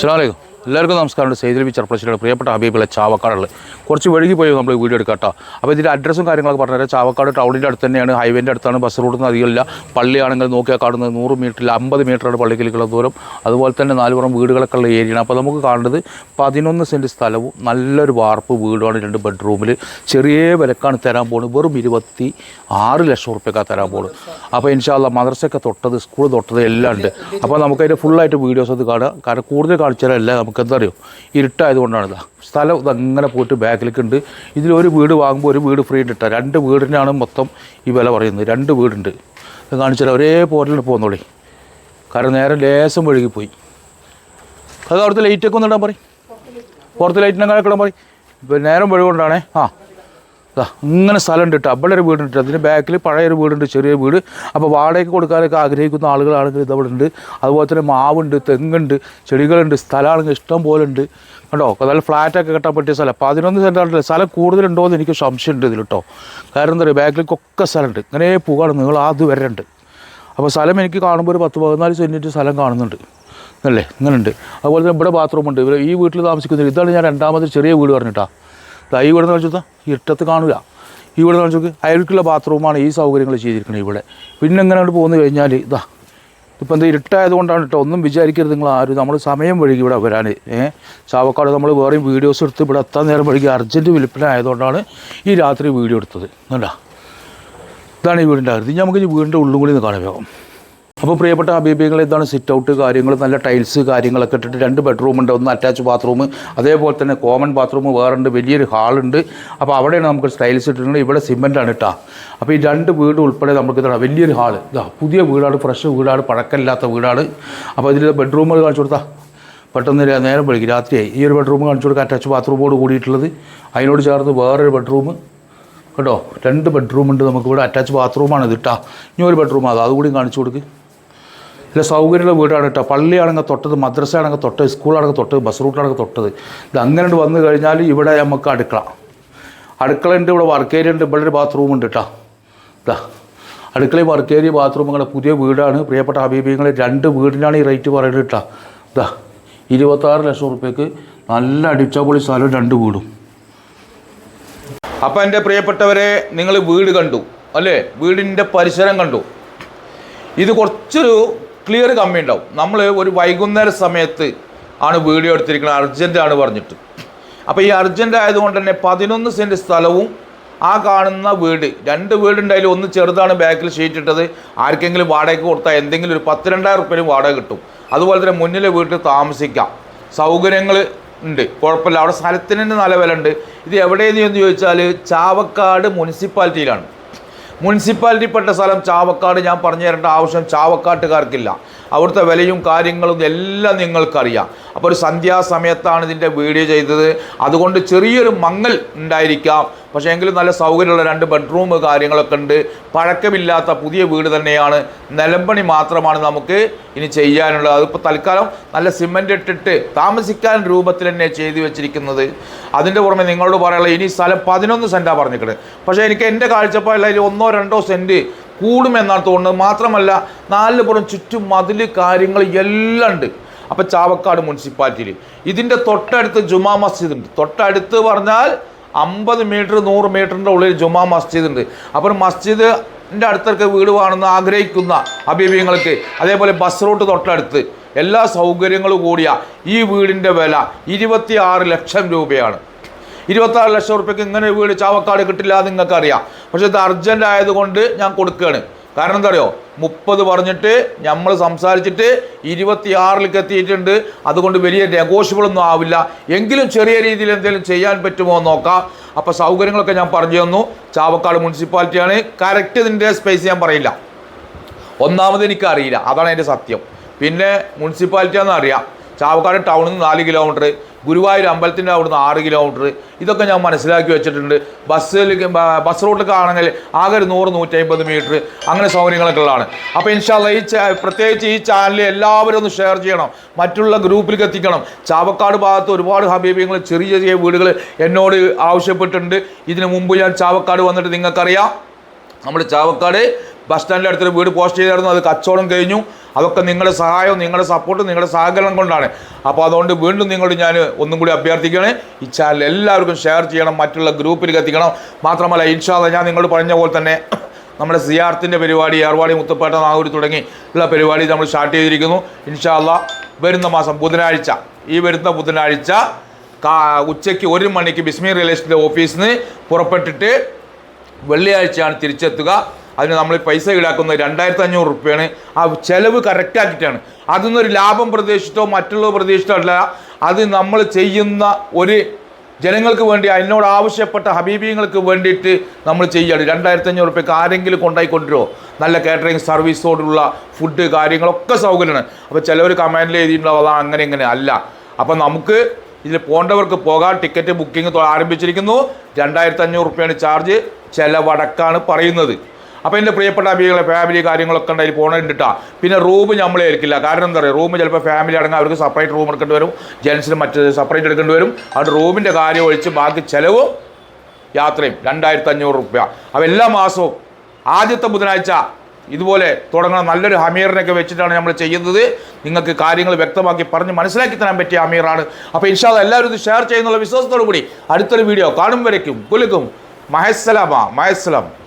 അസ്സലാമലൈക്കും എല്ലാവർക്കും നമസ്കാരം സെയ്തിൽ ബി ചെറുപ്പശ്ശേരിയുടെ പ്രിയപ്പെട്ട ഹബീബിലെ ചാവക്കാടുകൾ. കുറച്ച് വഴുകി പോയി നമ്മൾ വീഡിയോ എടുക്കാട്ടോ അപ്പോൾ ഇതിന്റെ അഡ്രസ്സും കാര്യങ്ങളൊക്കെ പറഞ്ഞാൽ ചാവക്കാട് ടൗണിന്റെ അടുത്ത് തന്നെയാണ്. ഹൈവേന്റെ അടുത്താണ്. ബസ് റൂട്ടൊന്നും അധികമില്ല. പള്ളിയാണെങ്കിൽ നോക്കിയാൽ കാണുന്നത് നൂറ് മീറ്ററിൽ അമ്പത് മീറ്ററാണ് പള്ളിക്കിലേക്കുള്ള ദൂരം. അതുപോലെ തന്നെ നാലുപുറം വീടുകളൊക്കെ ഉള്ള ഏരിയയാണ്. അപ്പോൾ നമുക്ക് കാണുന്നത് പതിനൊന്ന് സെന്റ് സ്ഥലവും നല്ലൊരു വാർപ്പ് വീടുമാണ് രണ്ട് ബെഡ്റൂമിൽ. ചെറിയ വിലക്കാണ് തരാൻ പോകുന്നത്. വെറും ഇരുപത്തി ആറ് ലക്ഷം റുപ്യക്കാണ് തരാൻ പോകുന്നത്. അപ്പോൾ ഇൻഷാല്ല മദ്രസയൊക്കെ തൊട്ടത് സ്കൂൾ തൊട്ടത് എല്ലാം ഉണ്ട്. അപ്പോൾ നമുക്കതിന്റെ ഫുള്ളായിട്ട് വീഡിയോസ് അത് കാണാം കാരണം കൂടുതൽ കാണിച്ചാലല്ല നമുക്ക് എന്താ അറിയോ ഇരുട്ടായതുകൊണ്ടാണ് സ്ഥലം ഇതങ്ങനെ പോയിട്ട് ബാക്കിലേക്ക് ഉണ്ട് ഇതിലൊരു വീട് വാങ്ങുമ്പോൾ ഒരു വീട് ഫ്രീ കേട്ടോ രണ്ട് വീടിനാണ് മൊത്തം ഈ വില പറയുന്നത്. രണ്ട് വീടുണ്ട്. ഇത് കാണിച്ചാൽ ഒരേ പോരലിന് പോകുന്നോളി കാരണം നേരെ ലേശം വഴുകിപ്പോയി അത് അവിടുത്തെ ലൈറ്റൊക്കെ ഒന്ന് ഇടാൻ പറയും. പുറത്ത് ലൈറ്റിനെങ്ങനെ ഇടാൻ പറയും. നേരം വഴുകൊണ്ടാണേ ആ. ഇങ്ങനെ സ്ഥലമുണ്ട് കേട്ടോ. അവിടെ ഒരു വീടുണ്ട് അതിന്റെ ബാക്കിൽ പഴയൊരു വീടുണ്ട് ചെറിയ വീട്. അപ്പോൾ വാടകയ്ക്ക് കൊടുക്കാനൊക്കെ ആഗ്രഹിക്കുന്ന ആളുകളാണെങ്കിൽ ഇതവിടെ ഉണ്ട് അതുപോലെ തന്നെ മാവുണ്ട് തെങ്ങുണ്ട് ചെടികളുണ്ട് സ്ഥലമാണെങ്കിൽ ഇഷ്ടം പോലെ ഉണ്ട്. കേട്ടോ നല്ല ഫ്ലാറ്റൊക്കെ കെട്ടാൻ പറ്റിയ സ്ഥലം. പതിനൊന്ന് സെന്റാണ് സ്ഥലം കൂടുതലുണ്ടോ എന്ന് എനിക്ക് സംശയമുണ്ട് ഇതിൽ കേട്ടോ. കാരണം എന്താ പറയുക ബാക്കിലേക്കൊക്കെ സ്ഥലമുണ്ട്. ഇങ്ങനെ പോകാണ് നിങ്ങൾ അത് വരണ്ട് അപ്പോൾ സ്ഥലം എനിക്ക് കാണുമ്പോൾ ഒരു പത്ത് പതിനാല് സെന്റിന്റെ സ്ഥലം കാണുന്നുണ്ട്. അല്ലേ? ഇങ്ങനെയുണ്ട് അതുപോലെ തന്നെ ഇവിടെ ബാത്റൂമുണ്ട് ഈ വീട്ടിൽ താമസിക്കുന്നത് ഇതാണ് ഞാൻ രണ്ടാമത് ചെറിയ വീട് പറഞ്ഞിട്ടാ. ദാ ഈ വീട് കളിച്ചാൽ ഇരുട്ടത്ത് കാണില്ല ഈ വീട് കളിച്ചോക്ക് അയൽക്കുള്ള ബാത്റൂമാണ് ഈ സൗകര്യങ്ങൾ ചെയ്തിരിക്കുന്നത് ഇവിടെ. പിന്നെ എങ്ങനെ അങ്ങോട്ട് പോന്നു കഴിഞ്ഞാൽ ഇതാ ഇപ്പം എന്താ ഇരുട്ടായത് കൊണ്ടാണ് കേട്ടോ ഒന്നും വിചാരിക്കരുത് നിങ്ങൾ ആരും. നമ്മൾ സമയം വഴുകി ഇവിടെ വരാൻ ഏഹ് ചാവക്കാട് നമ്മൾ വേറെയും വീഡിയോസ് എടുത്ത് ഇവിടെ എത്താൻ നേരം വഴുകി അർജന്റ് വിൽപ്പന ആയതുകൊണ്ടാണ് ഈ രാത്രി വീഡിയോ എടുത്തത്. എന്നല്ല ഇതാണ് ഈ വീടിന്റെ ഇനി നമുക്ക് ഈ വീടിന്റെ ഉള്ളും കൂടി ഒന്ന് കാണാൻ അപ്പോൾ പ്രിയപ്പെട്ട ഹബീബികൾ ഇതാണ് സിറ്റ് ഔട്ട് കാര്യങ്ങൾ നല്ല ടൈൽസ് കാര്യങ്ങളൊക്കെ ഇട്ടിട്ട് രണ്ട് ബെഡ്റൂം ഉണ്ട് ഒന്ന് അറ്റാച്ച് ബാത്റൂം അതേപോലെ തന്നെ കോമൺ ബാത്റൂം വേറുണ്ട് വലിയൊരു ഹാളുണ്ട് അപ്പോൾ അവിടെയാണ് നമുക്ക് ടൈൽസ് ഇട്ടിട്ടുണ്ട് ഇവിടെ സിമെന്റാണ് ഇട്ടാ അപ്പോൾ ഈ രണ്ട് വീട് ഉൾപ്പെടെ നമുക്ക് ഇതാണ് വലിയൊരു ഹാൾ ഇതാ പുതിയ വീടാണ് ഫ്രഷ് വീടാണ് പഴക്കമില്ലാത്ത വീടാണ്. അപ്പോൾ ഇതിൽ ബെഡ്റൂമുകൾ കാണിച്ചു കൊടുത്താൽ പെട്ടെന്ന് നേരം വിളിക്കും രാത്രിയായി. ഈ ഒരു ബെഡ്റൂം കാണിച്ചു കൊടുക്കുക അറ്റാച്ച് ബാത്റൂമോട് കൂടിയിട്ടുള്ളത്. അതിനോട് ചേർന്ന് വേറൊരു ബെഡ്റൂം കേട്ടോ രണ്ട് ബെഡ്റൂം ഉണ്ട് നമുക്ക് ഇവിടെ. അറ്റാച്ച് ബാത്റൂമാണ് ഇത് ഇട്ടാ ഇനി ഒരു ബെഡ്റൂം അത് അതുകൂടി കാണിച്ചു കൊടുക്ക്. ഇല്ല സൗകര്യമുള്ള വീടാണ് കേട്ടോ. പള്ളിയാണെങ്കിൽ തൊട്ടത് മദ്രസയാണെങ്കിൽ തൊട്ടത് സ്കൂളാണെങ്കിൽ തൊട്ടത് ബസ് റൂട്ടാണെങ്കിൽ തൊട്ടത്. ഇത് അങ്ങനെ വന്നു കഴിഞ്ഞാൽ ഇവിടെ നമുക്ക് അടുക്കള. അടുക്കള ഉണ്ട് ഇവിടെ വർക്ക് ഏരിയ ഉണ്ട് ഇവിടെ ഒരു ബാത്റൂം ഉണ്ട് കേട്ടോ. ഇതാ അടുക്കളയും വർക്ക് ഏരിയ ബാത്റൂം അങ്ങനെ പുതിയ വീടാണ്. പ്രിയപ്പെട്ട ഹബീബിങ്ങൾ രണ്ട് വീടിനാണ് ഈ റേറ്റ് പറയുന്നത് കേട്ടോ. ഇതാ ഇരുപത്താറ് ലക്ഷം റുപ്യക്ക് നല്ല അടിച്ചപൊളി സ്ഥലം രണ്ട് വീടും. അപ്പം എന്റെ പ്രിയപ്പെട്ടവരെ നിങ്ങൾ വീട് കണ്ടു അല്ലേ? വീടിന്റെ പരിസരം കണ്ടു. ഇത് കുറച്ചൊരു ക്ലിയർ കമ്മി ഉണ്ടാവും നമ്മൾ ഒരു വൈകുന്നേര സമയത്ത് ആണ് വീഡിയോ എടുത്തിരിക്കുന്നത്. ആണ് പറഞ്ഞിട്ട്. അപ്പോൾ ഈ അർജന്റ് ആയതുകൊണ്ട് തന്നെ പതിനൊന്ന് സെന്റ് സ്ഥലവും ആ കാണുന്ന വീട് രണ്ട് വീടുണ്ടായാലും ഒന്ന് ചെറുതാണ് ബാക്കിൽ ഷീറ്റ് ഇട്ടത്. ആർക്കെങ്കിലും വാടകയ്ക്ക് കൊടുത്താൽ എന്തെങ്കിലും ഒരു പത്ത് രണ്ടായിരം റുപ്യയും വാടക കിട്ടും. അതുപോലെ തന്നെ മുന്നിലെ വീട്ടിൽ താമസിക്കാം. സൗകര്യങ്ങൾ ഉണ്ട്. കുഴപ്പമില്ല. അവിടെ സ്ഥലത്തിന് തന്നെ നല്ല വില ഉണ്ട് ഇത് എവിടെയെന്ന് ചോദിച്ചാൽ ചാവക്കാട് മുനിസിപ്പാലിറ്റിയിലാണ്. മുനിസിപ്പാലിറ്റിപ്പെട്ട സ്ഥലം ചാവക്കാട് ഞാൻ പറഞ്ഞു തരേണ്ട ആവശ്യം ചാവക്കാട്ടുകാർക്കില്ല. അവിടുത്തെ വിലയും കാര്യങ്ങളും എല്ലാം നിങ്ങൾക്കറിയാം. അപ്പോൾ ഒരു സന്ധ്യാസമയത്താണ് ഇതിന്റെ വീഡിയോ ചെയ്തത്. അതുകൊണ്ട് ചെറിയൊരു മങ്ങൽ ഉണ്ടായിരിക്കാം. പക്ഷേ എങ്കിലും നല്ല സൗകര്യമുള്ള രണ്ട് ബെഡ്റൂം കാര്യങ്ങളൊക്കെ ഉണ്ട്. പഴക്കമില്ലാത്ത പുതിയ വീട് തന്നെയാണ്. നിലമ്പണി മാത്രമാണ് നമുക്ക് ഇനി ചെയ്യാനുള്ളത്. അതിപ്പോൾ തൽക്കാലം നല്ല സിമന്റ് ഇട്ടിട്ട് താമസിക്കാൻ രൂപത്തിൽ തന്നെ ചെയ്തു വെച്ചിരിക്കുന്നത്. അതിന്റെ പുറമെ നിങ്ങളോട് പറയാനുള്ള ഇനി സ്ഥലം പതിനൊന്ന് സെന്റാണ് പറഞ്ഞിരിക്കുന്നത് പക്ഷേ എനിക്ക് എന്റെ കാഴ്ചപ്പാടിൽ അതിൽ ഒന്നോ രണ്ടോ സെന്റ് കൂടുമെന്നാണ് തോന്നുന്നത്. മാത്രമല്ല നാല് പുറം ചുറ്റും മതിൽ കാര്യങ്ങൾ എല്ലാം ഉണ്ട്. അപ്പോൾ ചാവക്കാട് മുനിസിപ്പാലിറ്റിയിൽ. ഇതിന്റെ തൊട്ടടുത്ത് ജുമാ മസ്ജിദ് ഉണ്ട് തൊട്ടടുത്ത് പറഞ്ഞാൽ അമ്പത് മീറ്റർ നൂറ് മീറ്ററിന്റെ ഉള്ളിൽ ജുമാ മസ്ജിദ് ഉണ്ട് അപ്പോൾ മസ്ജിദിന്റെ അടുത്തൊക്കെ വീട് വേണമെന്ന് ആഗ്രഹിക്കുന്ന അഭിപ്രായങ്ങൾക്ക് അതേപോലെ ബസ് റൂട്ട് തൊട്ടടുത്ത് എല്ലാ സൗകര്യങ്ങളും കൂടിയ ഈ വീടിന്റെ വില ഇരുപത്തി ആറ് ലക്ഷം രൂപയാണ്. ഇരുപത്താറ് ലക്ഷം റുപ്യക്ക് ഇങ്ങനെ വീട് ചാവക്കാട് കിട്ടില്ല അറിയാം പക്ഷെ ഇത് അർജന്റ് ആയതുകൊണ്ട് ഞാൻ കൊടുക്കുകയാണ്. കാരണം എന്താ പറയുക മുപ്പത് പറഞ്ഞിട്ട് നമ്മൾ സംസാരിച്ചിട്ട് ഇരുപത്തിയാറിലേക്ക് എത്തിയിട്ടുണ്ട്. അതുകൊണ്ട് വലിയ നെഗോഷ്യബിളൊന്നും ആവില്ല. എങ്കിലും ചെറിയ രീതിയിൽ എന്തെങ്കിലും ചെയ്യാൻ പറ്റുമോ എന്ന് നോക്കാം. അപ്പോൾ സൗകര്യങ്ങളൊക്കെ ഞാൻ പറഞ്ഞു തന്നു. ചാവക്കാട് മുനിസിപ്പാലിറ്റിയാണ്. കറക്റ്റ് ഇതിന്റെ സ്പേസ് ഞാൻ പറയില്ല. ഒന്നാമത് എനിക്ക് അറിയില്ല അതാണ് എന്റെ സത്യം. പിന്നെ മുനിസിപ്പാലിറ്റിയാണെന്ന് അറിയാം. ചാവക്കാട് ടൗണിൽ നിന്ന് നാല് കിലോമീറ്റർ ഗുരുവായൂർ അമ്പലത്തിന്റെ അവിടുന്ന് ആറ് കിലോമീറ്റർ. ഇതൊക്കെ ഞാൻ മനസ്സിലാക്കി വെച്ചിട്ടുണ്ട്. ബസ്സിൽ ബസ് റൂട്ടൊക്കെ ആണെങ്കിൽ ആകെ ഒരു നൂറ് നൂറ്റമ്പത് മീറ്റർ അങ്ങനെ സൗകര്യങ്ങളൊക്കെ ഉള്ളതാണ്. അപ്പോൾ ഇൻഷാല്ല ഈ പ്രത്യേകിച്ച് ഈ ചാനൽ എല്ലാവരും ഒന്ന് ഷെയർ ചെയ്യണം. മറ്റുള്ള ഗ്രൂപ്പിലേക്ക് എത്തിക്കണം. ചാവക്കാട് ഭാഗത്ത് ഒരുപാട് ഹബീബിങ്ങൾ ചെറിയ ചെറിയ വീടുകൾ എന്നോട് ആവശ്യപ്പെട്ടിട്ടുണ്ട്. ഇതിനു മുമ്പ് ഞാൻ ചാവക്കാട് വന്നിട്ട് നിങ്ങൾക്കറിയാം. നമ്മൾ ചാവക്കാട് ബസ് സ്റ്റാൻഡിന്റെ അടുത്തൊരു വീട് പോസ്റ്റ് ചെയ്തായിരുന്നു അത് കച്ചവടം കഴിഞ്ഞു. അതൊക്കെ നിങ്ങളുടെ സഹായവും നിങ്ങളുടെ സപ്പോർട്ടും നിങ്ങളുടെ സഹകരണം കൊണ്ടാണ്. അപ്പോൾ അതുകൊണ്ട് വീണ്ടും നിങ്ങളോട് ഞാൻ ഒന്നും കൂടി അഭ്യർത്ഥിക്കുകയാണ്. ഈ ചാനൽ എല്ലാവർക്കും ഷെയർ ചെയ്യണം മറ്റുള്ള ഗ്രൂപ്പിൽ എത്തിക്കണം. മാത്രമല്ല ഇൻഷാല്ല ഞാൻ നിങ്ങളോട് പറഞ്ഞ പോലെ തന്നെ നമ്മുടെ സിയാർത്തിന്റെ പരിപാടി ഏർവാടി മുത്തപ്പേട്ട നാഗൂർ തുടങ്ങി ഉള്ള പരിപാടി നമ്മൾ സ്റ്റാർട്ട് ചെയ്തിരിക്കുന്നു. ഇൻഷാല്ല വരുന്ന മാസം ബുധനാഴ്ച ഈ വരുന്ന ബുധനാഴ്ച ഉച്ചയ്ക്ക് ഒരു മണിക്ക് ബിസ്മി റിയൽ എസ്റ്റേറ്റ് ഓഫീസിൽ നിന്ന് പുറപ്പെട്ടിട്ട് വെള്ളിയാഴ്ചയാണ് തിരിച്ചെത്തുക. അതിന് നമ്മൾ പൈസ ഈടാക്കുന്നത് രണ്ടായിരത്തി അഞ്ഞൂറ് റുപ്യാണ്. ആ ചെലവ് കറക്റ്റാക്കിയിട്ടാണ് അതിൽ ഒരു ലാഭം പ്രതീക്ഷിച്ചിട്ടോ മറ്റുള്ള പ്രതീക്ഷിച്ചിട്ടോ അല്ല അത് നമ്മൾ ചെയ്യുന്ന ഒരു ജനങ്ങൾക്ക് വേണ്ടി അതിനോട് ആവശ്യപ്പെട്ട ഹബീബിങ്ങൾക്ക് വേണ്ടിയിട്ട് നമ്മൾ ചെയ്യാണ്. രണ്ടായിരത്തി അഞ്ഞൂറ് റുപ്യക്ക് ആരെങ്കിലും കൊണ്ടായി നല്ല കാറ്ററിംഗ് സർവീസോടുള്ള ഫുഡ് കാര്യങ്ങളൊക്കെ സൗകര്യമാണ്. അപ്പോൾ ചിലവർ കമാൻഡിൽ എഴുതിയിട്ടുണ്ടാവും അതാ അങ്ങനെ ഇങ്ങനെ അല്ല. അപ്പോൾ നമുക്ക് ഇതിൽ പോകേണ്ടവർക്ക് പോകാൻ ടിക്കറ്റ് ബുക്കിംഗ് ആരംഭിച്ചിരിക്കുന്നു. രണ്ടായിരത്തി അഞ്ഞൂറ് റുപ്യാണ് ചാർജ് ചിലവടക്കാണ് പറയുന്നത്. അപ്പോൾ എന്റെ പ്രിയപ്പെട്ട അബികളെ ഫാമിലി കാര്യങ്ങളൊക്കെ ഉണ്ടായി പോകേണ്ടിട്ടാ പിന്നെ റൂം നമ്മൾ ഏൽക്കില്ല. കാരണം എന്താ പറയുക റൂം ചിലപ്പോൾ ഫാമിലി അടങ്ങാൻ അവർക്ക് സെപ്പറേറ്റ് റൂം എടുക്കേണ്ടി വരും. ജെൻസിന് മറ്റ് സെപ്പറേറ്റ് എടുക്കേണ്ടി വരും. അത് റൂമിന്റെ കാര്യം ഒഴിച്ച് ബാക്കി ചിലവും യാത്രയും. രണ്ടായിരത്തി അഞ്ഞൂറ് റുപ്യ. അപ്പോൾ എല്ലാ മാസവും ആദ്യത്തെ ബുധനാഴ്ച ഇതുപോലെ തുടങ്ങുന്ന നല്ലൊരു ഹമീറിനൊക്കെ വെച്ചിട്ടാണ് നമ്മൾ ചെയ്യുന്നത്. നിങ്ങൾക്ക് കാര്യങ്ങൾ വ്യക്തമാക്കി പറഞ്ഞ് മനസ്സിലാക്കി തരാൻ പറ്റിയ ഹമീറാണ്. അപ്പോൾ ഇൻഷാദ് എല്ലാവരും ഇത് ഷെയർ ചെയ്യുന്നുള്ള വിശ്വാസത്തോടു കൂടി അടുത്തൊരു വീഡിയോ കാണും വരയ്ക്കും. കുലുക്കും മഹസ്സലാമ. മഹസ്സലാം.